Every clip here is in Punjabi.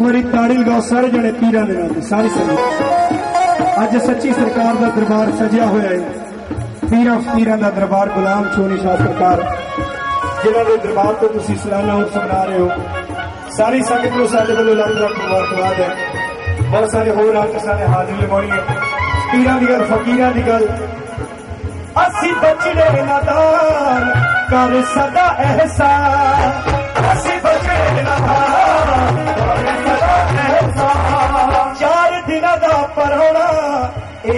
ਮੇਰੀ ਤਾੜੀ ਲਗਾਓ ਸਾਰੇ ਜਣੇ ਪੀਰਾਂ ਦੇ ਨਾਲ ਸਾਰੀ ਸੰਗਤ ਅੱਜ ਸੱਚੀ ਸਰਕਾਰ ਦਾ ਦਰਬਾਰ ਸਜਿਆ ਹੋਇਆ ਹੈ। ਪੀਰਾਂ ਫਕੀਰਾਂ ਦਾ ਦਰਬਾਰ ਗੁਲਾਮ ਚੋਨੀ ਸ਼ਾਹ ਸਰਕਾਰ। ਜਿਨ੍ਹਾਂ ਦੇ ਦਰਬਾਰ ਤੋਂ ਤੁਸੀਂ ਸਲਾਨਾ ਉਤਸਵ ਮਨਾ ਰਹੇ ਹੋ। ਸਾਰੀ ਸੰਗਤ ਨੂੰ ਸਾਡੇ ਵੱਲੋਂ ਲੱਖ ਲੱਖ ਮੁਬਾਰਕਬਾਦ ਹੈ। ਬਹੁਤ ਸਾਰੇ ਹੋਰ ਆਰਟਿਸਟਾਂ ਨੇ ਹਾਜ਼ਰੀ ਲਗਾਉਣੀ ਹੈ ਪੀਰਾਂ ਦੀ ਗੱਲ, ਫਕੀਰਾਂ ਦੀ ਗੱਲ। ਅਸੀਂ ਬਚੜੇ ਨਾਦਾਰ ਕਰ ਸਦਾ ਅਹਿਸਾਨ। ਅਸੀਂ ਬਚੜੇ ਨਾਦਾਰ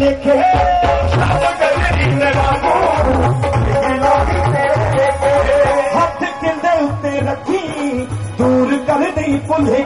लेखे हथ कूर कई भुले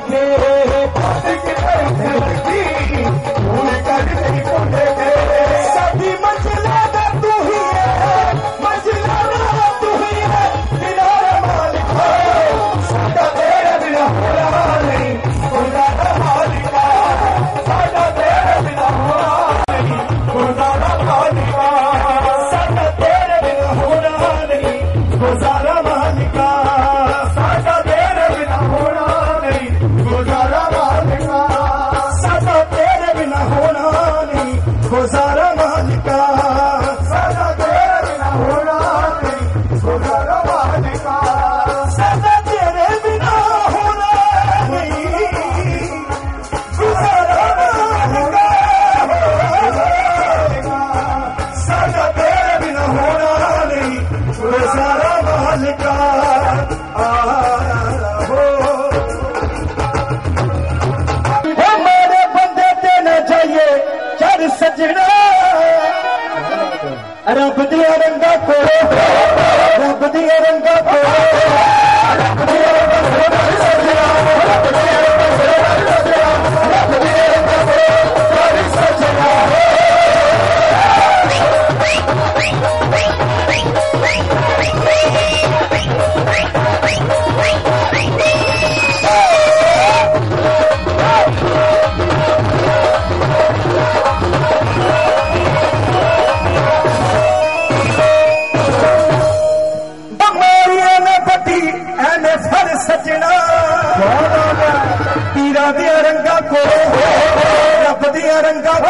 رب دي رنگا تو and God.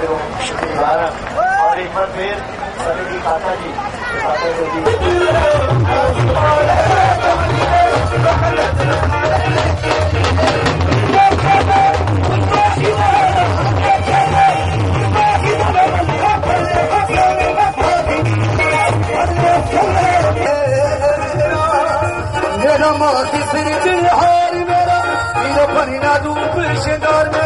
भाइयों मुबारक और एक बार फिर सभी की माता जी माता जी मेरा मोती सिर चिन्हार मेरा मेरा बनी ना रूप शिंगार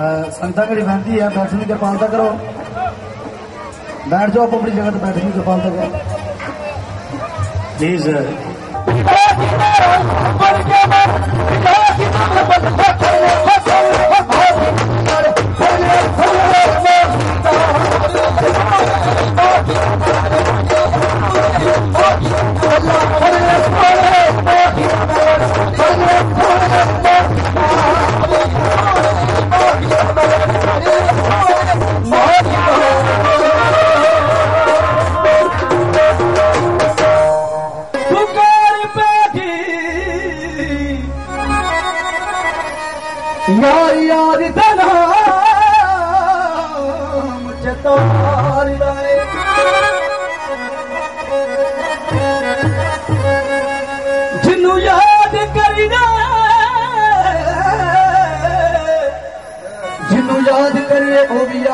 संता की बेनती है बैठने की पालता करो। बैठ जाओ आप अपनी जगह बैठने की पालता करो। प्लीज़ पुकार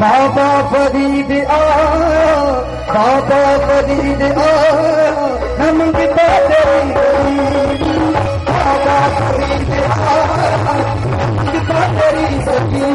बाबा फरीद आ बाबा फरीद आ हम गीता तेरी बाबा फरीद आ गीता तेरी सकी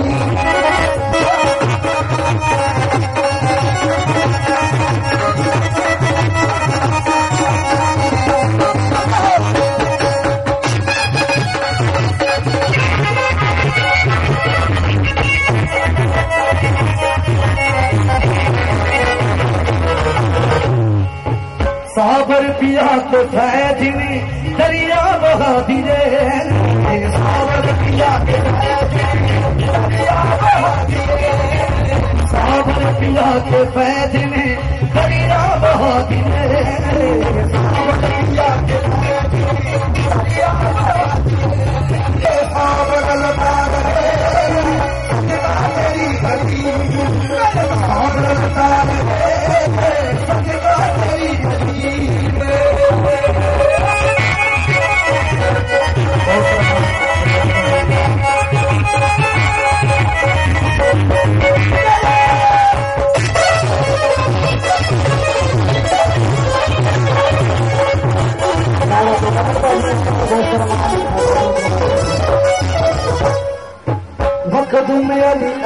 दरिया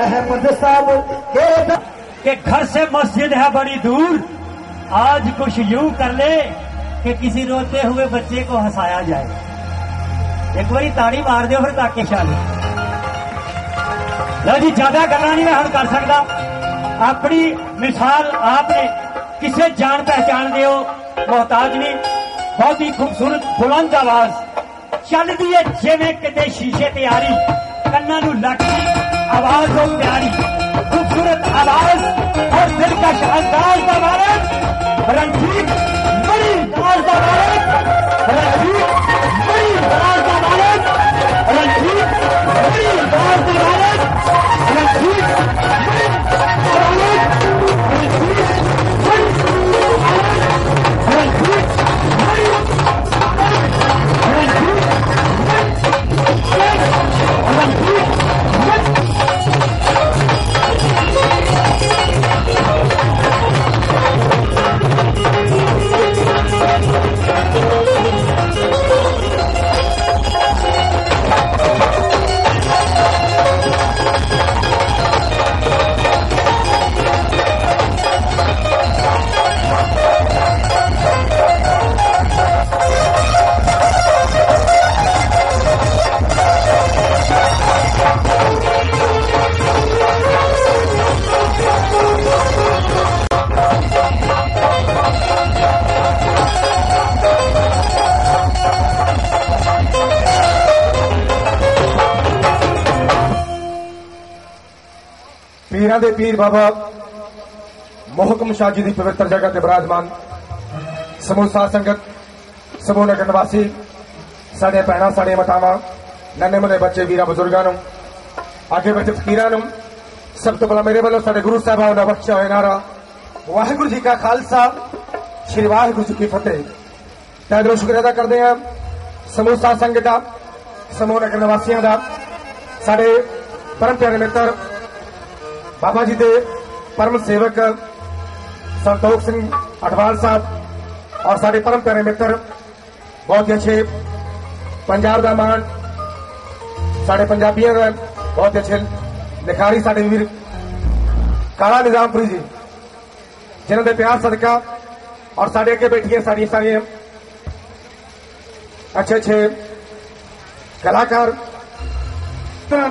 अहमद साहब के द- कि घर से मस्जिद है बड़ी दूर आज कुछ यूं कर ले कि किसी रोते हुए बच्चे को हंसाया जाए एक बारी ताड़ी मार दो फिर ताके शाली लो जी ज्यादा गल्ला नहीं मैं हम कर सकता अपनी मिसाल आपने किसे जान पहचान दियो मोहताज नहीं बहुत ही खूबसूरत बुलंद आवाज ਚੱਲਦੀ ਏ ਜਿਵੇਂ ਕਿਤੇ ਸ਼ੀਸ਼ੇ ਤੇ ਆਰੀ ਕੰਨਾਂ ਨੂੰ ਲੱਗਦੀ आवाज और प्यारी खूबसूरत आवाज और दिल का अंदाज था भारत रणजीत बड़ी अंदाज था भारत रणजीत बड़ी अंदाज था भारत रणजीत बड़ी ਪੀਰਾਂ ਦੇ ਪੀਰ ਬਾਬਾ ਮੋਹਕਮ ਸ਼ਾਹ ਜੀ ਦੀ ਪਵਿੱਤਰ ਜਗ੍ਹਾ ਤੇ ਬਿਰਾਜਮਾਨ ਸਮੂਸਾ ਸੰਗਤ, ਸਮੂਹ ਨਗਰ ਨਿਵਾਸੀ, ਸਾਡੇ ਭੈਣਾਂ ਸਾਡੇ ਮਤਾਵਾਂ, ਨੰਨੇ ਮੁੰਨੇ ਬੱਚੇ, ਵੀਰਾਂ, ਬਜ਼ੁਰਗਾਂ ਨੂੰ, ਅੱਗੇ ਬੈਠੇ ਫਕੀਰਾਂ ਨੂੰ, ਸਭ ਤੋਂ ਪਹਿਲਾਂ ਮੇਰੇ ਵੱਲੋਂ ਸਾਡੇ ਗੁਰੂ ਸਾਹਿਬਾਨ ਦਾ ਬਖਸ਼ਿਆ ਹੋਇਆ ਨਾਰਾ, ਵਾਹਿਗੁਰੂ ਜੀ ਕਾ ਖਾਲਸਾ, ਸ੍ਰੀ ਵਾਹਿਗੁਰੂ ਜੀ ਕੀ ਫਤਿਹ। ਤਾਂ ਦਿਲੋਂ ਸ਼ੁਕਰ ਅਦਾ ਕਰਦੇ ਹਾਂ ਸਮੂਸਾ ਸੰਗਤ ਦਾ, ਸਮੂਹ ਨਗਰ ਨਿਵਾਸੀਆਂ ਦਾ, ਸਾਡੇ ਪਰਮ ਪਿਆਰੇ ਮਿੱਤਰ ਬਾਬਾ ਜੀ ਦੇ ਪਰਮ ਸੇਵਕ ਸੰਤੋਖ ਸਿੰਘ ਅਠਵਾਲ ਸਾਹਿਬ ਔਰ ਸਾਡੇ ਪਰਮ ਪਿਆਰੇ ਮਿੱਤਰ ਬਹੁਤ ਹੀ ਅੱਛੇ ਪੰਜਾਬ ਦਾ ਮਾਣ ਸਾਡੇ ਪੰਜਾਬੀਆਂ ਦਾ ਬਹੁਤ ਅੱਛੇ ਲਿਖਾਰੀ ਸਾਡੇ ਵੀਰ ਕਾਲਾ ਨਿਜ਼ਾਮਪੁਰੀ ਜੀ ਜਿਨ੍ਹਾਂ ਦੇ ਪਿਆਰ ਸਦਕਾ ਔਰ ਸਾਡੇ ਅੱਗੇ ਬੈਠੀਆਂ ਸਾਡੀਆਂ ਸਾਰੀਆਂ ਅੱਛੇ ਅੱਛੇ ਕਲਾਕਾਰ ਤਰ੍ਹਾਂ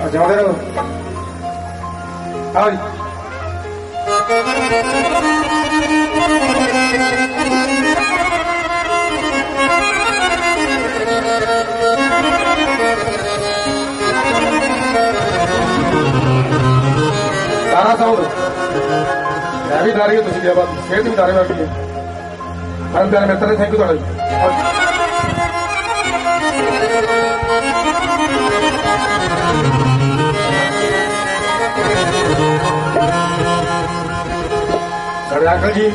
ਦੀ ਆ ਜਾਉਂਦੇ ਰਹੋ ਆਓ ਜੀ ਸਾਰਾ ਸਾਊਂਡ ਮੈਂ ਵੀ ਡਾਰੀ ਤੁਸੀਂ ਕਿਹਾ ਬਾਤ ਸਿਹਤ ਵੀ ਡਾਰੇ ਵਾਲੀ ਹੈ ਹਰ ਪਿਆਰੇ ਮਿੱਤਰ ਥੈਂਕ ਯੂ ਤੁਹਾਡਾ ਸਾਡੇ ਅੰਕਲ ਜੀ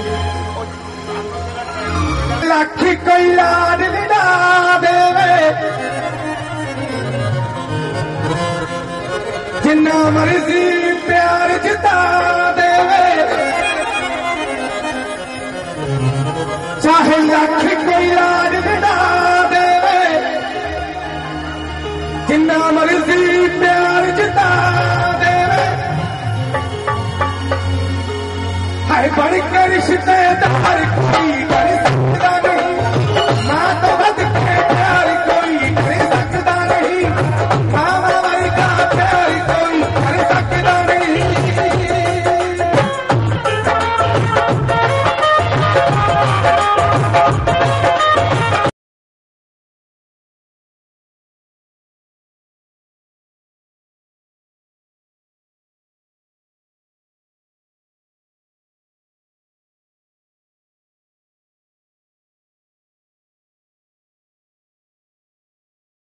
ਲੱਖ ਕੋਈ ਲਾਡ ਲਿਡਾ ਦੇਵੇ ਜਿੰਨਾ ਮਰਜ਼ੀ बड़ी शिकायत तो हर कोई